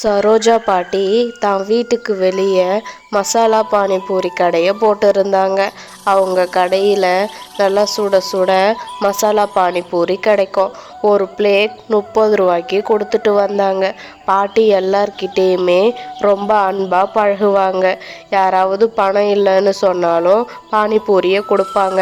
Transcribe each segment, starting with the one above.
சரோஜா பாட்டி தான் வீட்டுக்கு வெளியே மசாலா பானிபூரி கடையை போட்டிருந்தாங்க. அவங்க கடையில் நல்லா சுட சுட மசாலா பானிபூரி கிடைக்கும். ஒரு பிளேட் முப்பது ரூபாய்க்கு கொடுத்துட்டு வந்தாங்க. பாட்டி எல்லார்கிட்டேயுமே ரொம்ப அன்பாக பழகுவாங்க. யாராவது பணம் இல்லைன்னு சொன்னாலும் பானிபூரியை கொடுப்பாங்க.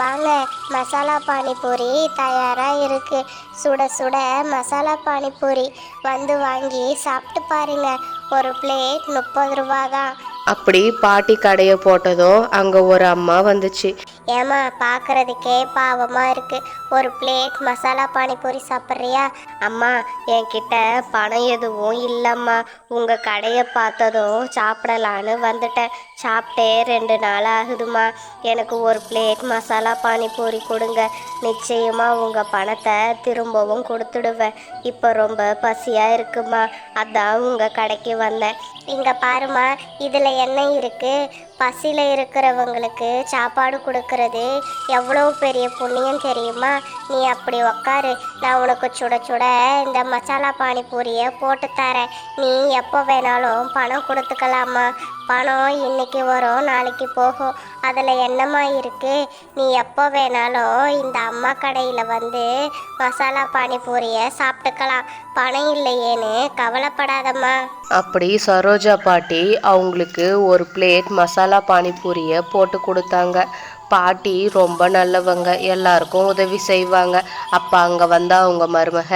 வாங்க மசாலா பானிபூரி தயாராக இருக்கு. சுட சுட மசாலா பானிபூரி வந்து வாங்கி சாப்பிட்டு பாருங்க. ஒரு பிளேட் முப்பது ரூபா தான் அப்படி பாட்டி கடையை போட்டதும் அங்கே ஒரு அம்மா வந்துச்சு. ஏமா பார்க்கறதுக்கே பாவமாக இருக்குது ஒரு பிளேட் மசாலா பானிபூரி சாப்பிட்றியா? அம்மா என்கிட்ட பணம் எதுவும் இல்லைம்மா. உங்கள் கடையை பார்த்ததும் சாப்பிடலான்னு வந்துட்டேன். சாப்பிட்டே ரெண்டு நாள் ஆகுதுமா எனக்கு ஒரு பிளேட் மசாலா பானிபூரி கொடுங்க. நிச்சயமாக உங்கள் பணத்தை திரும்பவும் கொடுத்துடுவேன். இப்போ ரொம்ப பசியாக இருக்குமா அதான் உங்கள் கடைக்கு வந்தேன். இங்கே பாருமா இதில் என்ன இருக்குது பசியில் இருக்கிறவங்களுக்கு சாப்பாடு கொடுக்கறது எவ்வளோ பெரிய புண்ணியம் தெரியுமா? நீ அப்படி உக்காரு. நான் உனக்கு சுட சுட இந்த மசாலா பானிபூரியை போட்டு தரேன். நீ எப்போ வேணாலும் பணம் கொடுத்துக்கலாமா? பணம் இன்னைக்கு வரும் நாளைக்கு போகும். அதில் என்னம்மா இருக்கு? நீ எப்போ வேணாலும் இந்த அம்மா கடையில் வந்து மசாலா பானிபூரியை சாப்பிட்டுக்கலாம். பணம் இல்லையேன்னு கவலைப்படாதம்மா. அப்படி சரோஜா பாட்டி அவங்களுக்கு ஒரு பிளேட் மசாலா பானிபூரியை போட்டு கொடுத்தாங்க. பாட்டி ரொம்ப நல்லவங்க. எல்லாருக்கும் உதவி செய்வாங்க. அப்போ அங்கே வந்த அவங்க மருமக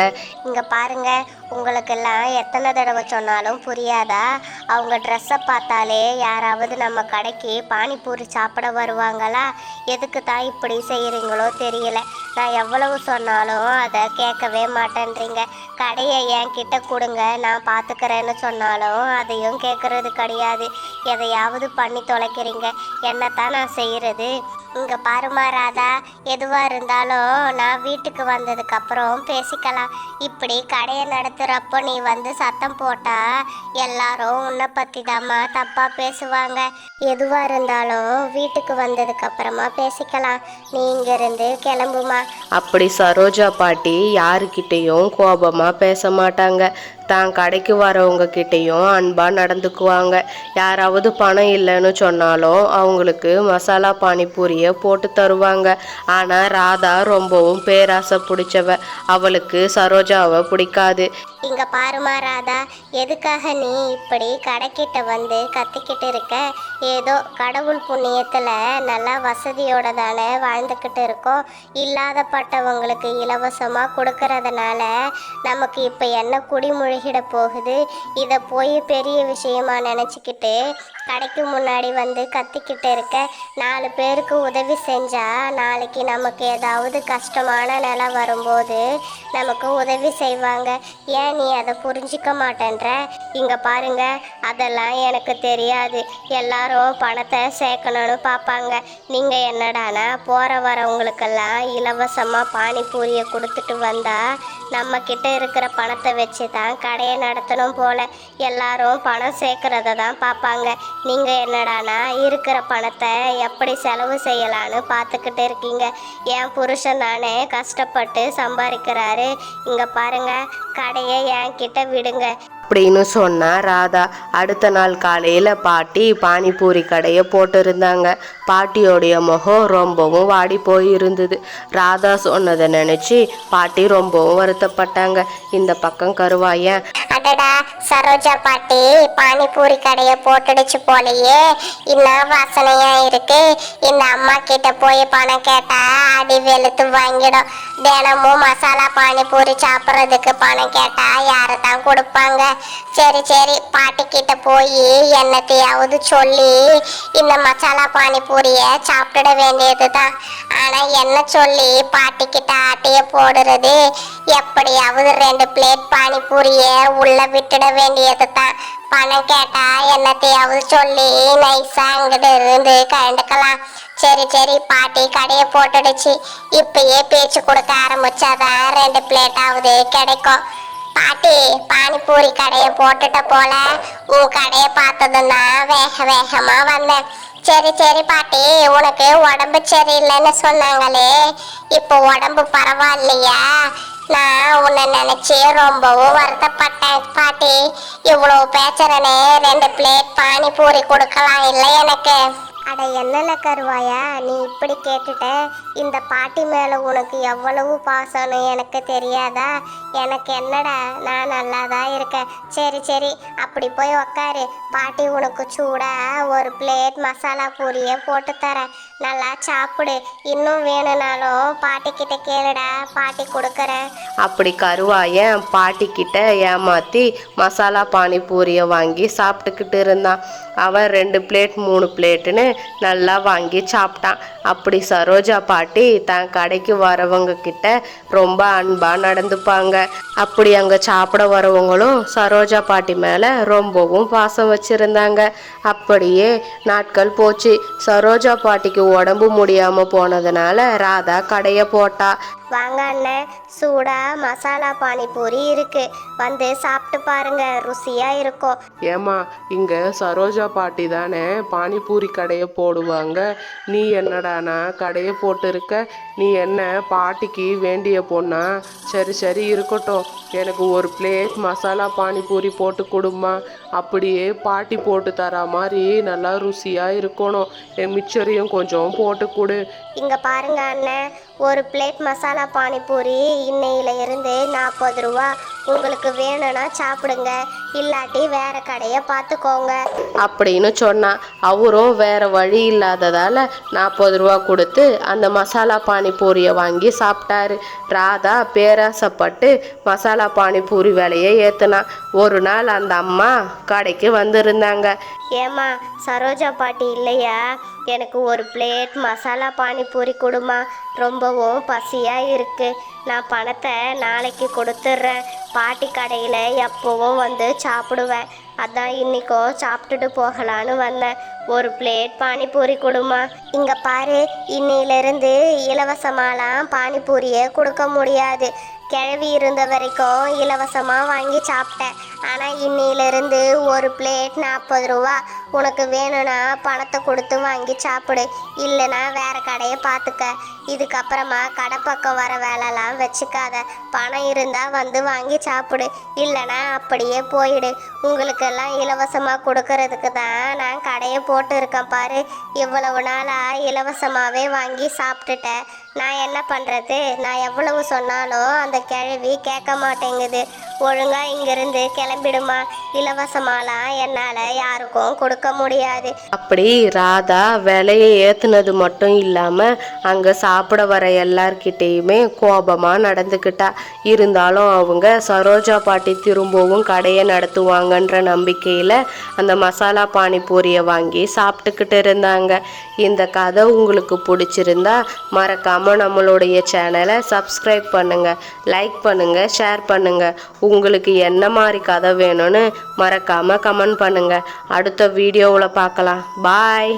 இங்கே பாருங்க உங்களுக்கெல்லாம் எத்தனை தடவை சொன்னாலும் புரியாதா? அவங்க ட்ரெஸ்ஸை பார்த்தாலே யாராவது நம்ம கடைக்கு பானிபூரி சாப்பிட வருவாங்களா? எதுக்கு தான் இப்படி செய்கிறீங்களோ தெரியல. நான் எவ்வளவு சொன்னாலும் அதை கேட்கவே மாட்டேன்றீங்க. கடையை என்கிட்ட கொடுங்க நான் பார்த்துக்கிறேன்னு சொன்னாலும் அதையும் கேட்குறது கிடையாது. எதையாவது பண்ணி தொலைக்கிறீங்க. என்னத்தான் நான் செய்கிறது இங்கே பாருமா ராதா எதுவாக இருந்தாலும் நான் வீட்டுக்கு வந்ததுக்கப்புறம் பேசிக்கலாம். இப்படி கடையை நடத்துகிறப்போ நீ வந்து சத்தம் போட்டா எல்லாரும் உன்னை பற்றி தாம்மா தப்பாக பேசுவாங்க. எதுவாக இருந்தாலும் வீட்டுக்கு வந்ததுக்கப்புறமா பேசிக்கலாம். நீ இங்கேருந்து கிளம்புமா. அப்படி சரோஜா பாட்டி யாருக்கிட்டேயும் கோபமாக பேச மாட்டாங்க. தான் கடைக்கு வரவங்க கிட்டேயும் அன்பாக நடந்துக்குவாங்க. யாராவது பணம் இல்லைன்னு சொன்னாலும் அவங்களுக்கு மசாலா பானிபூரியை போட்டு தருவாங்க. ஆனால் ராதா ரொம்பவும் பேராசை பிடிச்சவ. அவளுக்கு சரோஜாவை பிடிக்காது. இங்க பாருமா ராதா எதுக்காக நீ இப்படி கடைக்கிட்ட வந்து கத்திக்கிட்டு இருக்க? ஏதோ கடவுள் புண்ணியத்துல நல்லா வசதியோட தானே வாழ்ந்துக்கிட்டு இருக்கோம் இல்லாதப்பட்டவங்களுக்கு இலவசமா கொடுக்கறதுனால நமக்கு இப்போ என்ன குடிமுழுகிட போகுது? இதை போய் பெரிய விஷயமா நினச்சிக்கிட்டு கடைக்கு முன்னாடி வந்து கத்திக்கிட்டு இருக்க? நாலு பேருக்கு உதவி செஞ்சா நாளைக்கு நமக்கு ஏதாவது கஷ்டமான நிலை வரும்போது நமக்கு உதவி செய்வாங்க. ஏன் நீ அதை புரிஞ்சிக்க மாட்டேன்ற. இங்கே பாருங்க அதெல்லாம் எனக்கு தெரியாது. எல்லாரும் பணத்தை சேர்க்கணும்னு பார்ப்பாங்க. நீங்கள் என்னடானா போகிற வரவங்களுக்கெல்லாம் இலவசமாக பானிபூரியை கொடுத்துட்டு வந்தால் நம்மக்கிட்ட இருக்கிற பணத்தை வச்சு தான் கடையை நடத்தணும் போல. எல்லாரும் பணம் சேர்க்குறத தான் பார்ப்பாங்க. நீங்கள் என்னடானா இருக்கிற பணத்தை எப்படி செலவு செய்யலான்னு பார்த்துக்கிட்டு இருக்கீங்க. என் புருஷன் தானே கஷ்டப்பட்டு சம்பாதிக்கிறாரு. இங்கே பாருங்க கடையை என்கிட்ட விடுங்க. அப்படின்னு சொன்னா ராதா அடுத்த நாள் காலையில் பாட்டி பானிபூரி கடையை போட்டிருந்தாங்க. பாட்டியோடைய முகம் ரொம்பவும் வாடி போயிருந்தது. ராதா சொன்னதை நினச்சி பாட்டி ரொம்பவும் வருத்தப்பட்டாங்க. இந்த பக்கம் கருவாயன் அடடா சரோஜா பாட்டி பானிபூரி கடையை போட்டுடுச்சு போலயே. இன்னும் வாசனையா இருக்கு. இந்த அம்மா கிட்ட போய் பணம் கேட்டா அடி வெளுத்து வாங்கிடும். தினமும் மசாலா பானிபூரி சாப்பிட்றதுக்கு பணம் கேட்டா யாரை தான் கொடுப்பாங்க? சரி சரி பாட்டிக்கிட்ட போய் என்னத்தையாவது சொல்லி இந்த மசாலா பானிபூரியை சாப்பிட வேண்டியது தான் ஆனால் என்ன சொல்லி பாட்டிக்கிட்ட ஆட்டைய போடுறது? எப்படியாவது ரெண்டு பிளேட் பானிபூரியை உள்ள விட்டுட வேண்டியது தான் பணம் கேட்டா என்னத்தையாவது சொல்லி நைஸா அங்கிட்டு இருந்து கண்டுக்கலாம் சரி சரி பாட்டி கடையை போட்டுடுச்சு. இப்பயே பேச்சு கொடுக்க ஆரம்பிச்சாதான் ரெண்டு பிளேட்டாவது கிடைக்கும். பாட்டி பானிபூரி கடையை போட்டுட்ட போல உன் கடையை பார்த்ததும் நான் வேக வேகமா வந்தேன். சரி சரி பாட்டி உனக்கு உடம்பு சரியில்லைன்னு சொன்னாங்களே. இப்போ உடம்பு பரவாயில்லையா? நான் உன்னை நினைச்சு ரொம்பவும் வருத்தப்பட்டேன் பாட்டி. இவ்வளோ பேசுறனே ரெண்டு பிளேட் பானிபூரி கொடுக்கலாம் இல்லை எனக்கு. அட என்னல கருவாயா? நீ இப்படி கேட்டுட்ட? இந்த பாட்டி மேல உனக்கு எவ்வளவு பாசம்னு எனக்கு தெரியாதா? எனக்கு என்னடா? நான் நல்லா தான் இருக்கேன். சரி சரி அப்படி போய் உக்காரு. பாட்டி உனக்கு சூடா ஒரு பிளேட் மசாலா பூரியை போட்டு தரேன். நல்லா சாப்பிடு. இன்னும் வேணும்னாலும் பாட்டி கிட்ட கேளுடா பாட்டி கொடுக்குறேன். அப்படி கருவாயன் பாட்டிக்கிட்ட ஏமாத்தி மசாலா பானிபூரியை வாங்கி சாப்பிட்டுக்கிட்டு இருந்தான். அவன் ரெண்டு பிளேட் மூணு பிளேட்டுன்னு நல்லா வாங்கி சாப்பிட்டான். அப்படி சரோஜா பாட்டி தன் கடைக்கு வரவங்க கிட்ட ரொம்ப அன்பா நடந்துப்பாங்க. அப்படி அங்க சாப்பிட வரவங்களும் சரோஜா பாட்டி மேல ரொம்பவும் பாசம் வச்சிருந்தாங்க. அப்படியே நாட்கள் போச்சு. சரோஜா பாட்டிக்கு உடம்பு முடியாம போனதுனால ராதா கடைய போட்டா. வாங்க அண்ணன் சூடா மசாலா பானிபூரி இருக்கு. வந்து சாப்பிட்டு பாருங்க ருசியா இருக்கும். ஏமா இங்க சரோஜா பாட்டி தானே பானிபூரி கடையை போடுவாங்க. நீ என்னடானா கடையை போட்டிருக்க? நீ என்ன பாட்டிக்கு வேண்டிய பொண்ணா? சரி சரி இருக்கட்டும். எனக்கு ஒரு பிளேட் மசாலா பானிபூரி போட்டு கொடுமா அப்படியே பாட்டி போட்டு தரா மாதிரி நல்லா ருசியா இருக்கணும். என் மிச்சரையும் கொஞ்சம் போட்டு கொடு. இங்க பாருங்க அண்ணன் ஒரு பிளேட் மசாலா பானிபூரி இன்னையில இருந்து நாற்பது ரூபா. உங்களுக்கு வேணும்னா சாப்பிடுங்க. இல்லாட்டி வேற கடையை பார்த்துக்கோங்க. அப்படின்னு சொன்னான் அவரும் வேற வழி இல்லாததால நாற்பது ரூபா கொடுத்து அந்த மசாலா பானிபூரியை வாங்கி சாப்பிட்டாரு. ராதா பேராசப்பட்டு மசாலா பானிபூரி விலையை ஏத்துனான் ஒரு நாள் அந்த அம்மா கடைக்கு வந்திருந்தாங்க. ஏம்மா சரோஜா பாட்டி இல்லையா? எனக்கு ஒரு பிளேட் மசாலா பானிபூரி கொடுமா. ரொம்பவும் பசியாக இருக்கு. நான் பணத்தை நாளைக்கு கொடுத்துட்றேன். பாட்டி கடையில் எப்போவும் வந்து சாப்பிடுவேன். அதான் இன்னைக்கும் சாப்பிட்டுட்டு போகலான்னு வந்தேன். ஒரு பிளேட் பானிபூரி கொடுமா. இங்கே பாரு இன்னையிலிருந்து இலவசமாலாம் பானிபூரியை கொடுக்க முடியாது. கிழவி இருந்த வரைக்கும் இலவசமாக வாங்கி சாப்பிட்டேன். ஆனால் இன்னிலிருந்து ஒரு பிளேட் நாற்பது ரூபா. உனக்கு வேணும்னா பணத்தை கொடுத்து வாங்கி சாப்பிடு. இல்லைன்னா வேற கடையை பார்த்துக்க. இதுக்கப்புறமா கடை பக்கம் வர வேலைலாம் வச்சுக்காத. பணம் இருந்தால் வந்து வாங்கி சாப்பிடு. இல்லைன்னா அப்படியே போயிடு. உங்களுக்கெல்லாம் இலவசமாக கொடுக்கறதுக்கு தான் நான் கடையை போட்டு இருக்கேன் பாரு. இவ்வளவு நாளாக இலவசமாகவே வாங்கி சாப்பிட்டுட்டேன். நான் என்ன பண்ணுறது நான் எவ்வளவு சொன்னாலும் அந்த கிழவி கேட்க மாட்டேங்குது. ஒழுங்காக இங்கிருந்து கிளம்பிடுமா? இலவசமாலாம் என்னால் யாருக்கும் கொடுக்க முடியாது. அப்படி ராதா விலையை ஏற்றுனது மட்டும் இல்லாமல் அங்கே சாப்பிட வர எல்லார்கிட்டேயுமே கோபமாக நடந்துக்கிட்டா இருந்தாலும் அவங்க சரோஜா பாட்டி திரும்பவும் கடையை நடத்துவாங்கன்ற நம்பிக்கையில் அந்த மசாலா பானிபூரியை வாங்கி சாப்பிட்டுக்கிட்டு இருந்தாங்க. இந்த கதை உங்களுக்கு பிடிச்சிருந்தா மறக்காமல் மறக்காமல் நம்மளுடைய சேனலை சப்ஸ்கிரைப் பண்ணுங்கள் லைக் பண்ணுங்க ஷேர் பண்ணுங்கள் உங்களுக்கு என்ன மாதிரி கதை வேணும்னு மறக்காமல் கமெண்ட் பண்ணுங்கள் அடுத்த வீடியோவில் பார்க்கலாம். பாய்